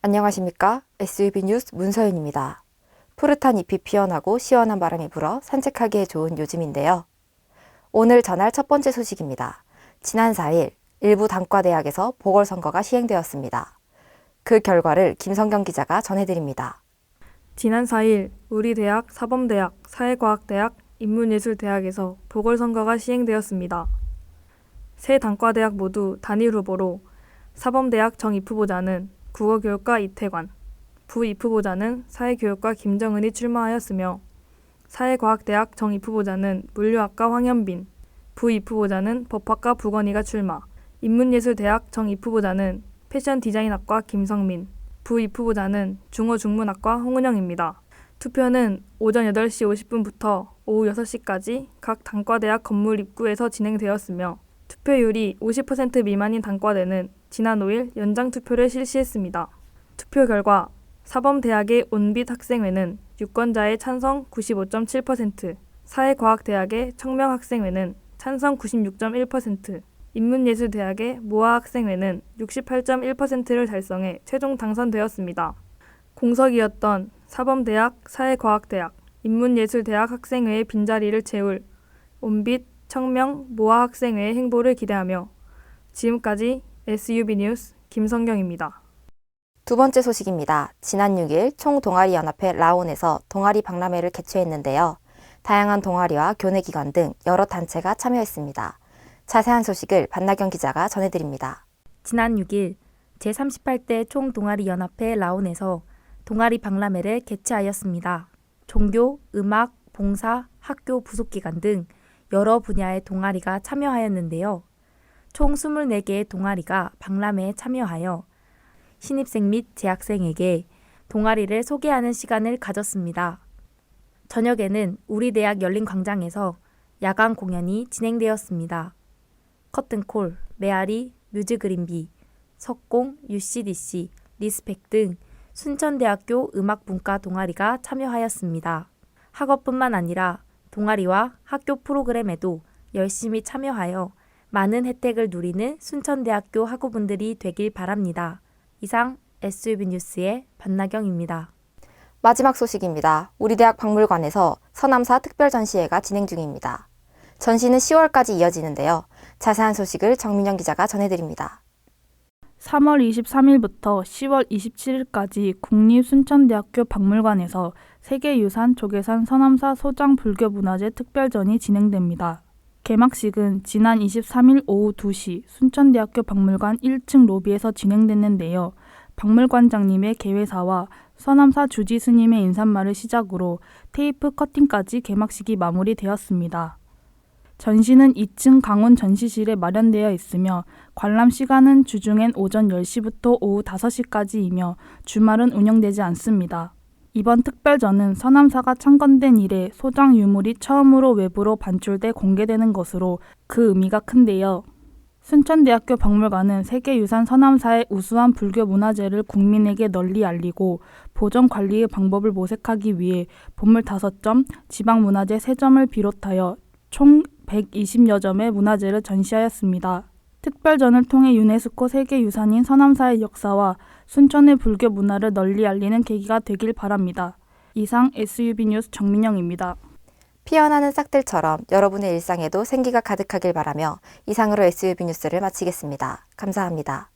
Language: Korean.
안녕하십니까? SUB 뉴스 문서윤입니다. 푸릇한 잎이 피어나고 시원한 바람이 불어 산책하기에 좋은 요즘인데요. 오늘 전할 첫 번째 소식입니다. 지난 4일 일부 단과대학에서 보궐선거가 시행되었습니다. 그 결과를 김성경 기자가 전해드립니다. 지난 4일 우리 대학 사범대학, 사회과학대학, 인문예술대학에서 보궐선거가 시행되었습니다. 세 단과대학 모두 단일 후보로 사범대학 정 입 후보자는 국어교육과 이태관, 부입후보자는 사회교육과 김정은이 출마하였으며 사회과학대학 정 입후보자는 물류학과 황현빈, 부입후보자는 법학과 부건희가 출마, 인문예술대학 정 입후보자는 패션 디자인학과 김성민, 부입후보자는 중어중문학과 홍은영입니다. 투표는 오전 8시 50분부터 오후 6시까지 각 단과대학 건물 입구에서 진행되었으며 투표율이 50% 미만인 단과대는 지난 5일 연장 투표를 실시했습니다. 투표 결과 사범대학의 온빛 학생회는 유권자의 찬성 95.7%, 사회과학대학의 청명 학생회는 찬성 96.1%, 인문예술대학의 모아 학생회는 68.1%를 달성해 최종 당선되었습니다. 공석이었던 사범대학, 사회과학대학, 인문예술대학 학생회의 빈자리를 채울 온빛, 청명, 모아 학생회의 행보를 기대하며 지금까지 SUB 뉴스 김성경입니다. 두 번째 소식입니다. 지난 6일 총동아리연합회 라온에서 동아리 박람회를 개최했는데요. 다양한 동아리와 교내기관 등 여러 단체가 참여했습니다. 자세한 소식을 반나경 기자가 전해드립니다. 지난 6일 제38대 총동아리연합회 라온에서 동아리 박람회를 개최하였습니다. 종교, 음악, 봉사, 학교 부속기관 등 여러 분야의 동아리가 참여하였는데요. 총 24개의 동아리가 박람회에 참여하여 신입생 및 재학생에게 동아리를 소개하는 시간을 가졌습니다. 저녁에는 우리 대학 열린 광장에서 야간 공연이 진행되었습니다. 커튼콜, 메아리, 뮤즈그린비, 석공, UCDC, 리스펙 등 순천대학교 음악분과 동아리가 참여하였습니다. 학업뿐만 아니라 동아리와 학교 프로그램에도 열심히 참여하여 많은 혜택을 누리는 순천대학교 학우분들이 되길 바랍니다. 이상 SUB 뉴스의 반나경입니다. 마지막 소식입니다. 우리 대학 박물관에서 서남사 특별 전시회가 진행 중입니다. 전시는 10월까지 이어지는데요. 자세한 소식을 정민영 기자가 전해드립니다. 3월 23일부터 10월 27일까지 국립순천대학교 박물관에서 세계유산 조계산 서남사 소장 불교문화재 특별전이 진행됩니다. 개막식은 지난 23일 오후 2시 순천대학교 박물관 1층 로비에서 진행됐는데요. 박물관장님의 개회사와 서남사 주지 스님의 인사말을 시작으로 테이프 커팅까지 개막식이 마무리되었습니다. 전시는 2층 강원 전시실에 마련되어 있으며 관람 시간은 주중엔 오전 10시부터 오후 5시까지이며 주말은 운영되지 않습니다. 이번 특별전은 서남사가 창건된 이래 소장 유물이 처음으로 외부로 반출돼 공개되는 것으로 그 의미가 큰데요. 순천대학교 박물관은 세계유산 서남사의 우수한 불교 문화재를 국민에게 널리 알리고 보존 관리의 방법을 모색하기 위해 보물 5점, 지방문화재 3점을 비롯하여 총 120여 점의 문화재를 전시하였습니다. 특별전을 통해 유네스코 세계유산인 서남사의 역사와 순천의 불교 문화를 널리 알리는 계기가 되길 바랍니다. 이상 SUB 뉴스 정민영입니다. 피어나는 싹들처럼 여러분의 일상에도 생기가 가득하길 바라며 이상으로 SUB 뉴스를 마치겠습니다. 감사합니다.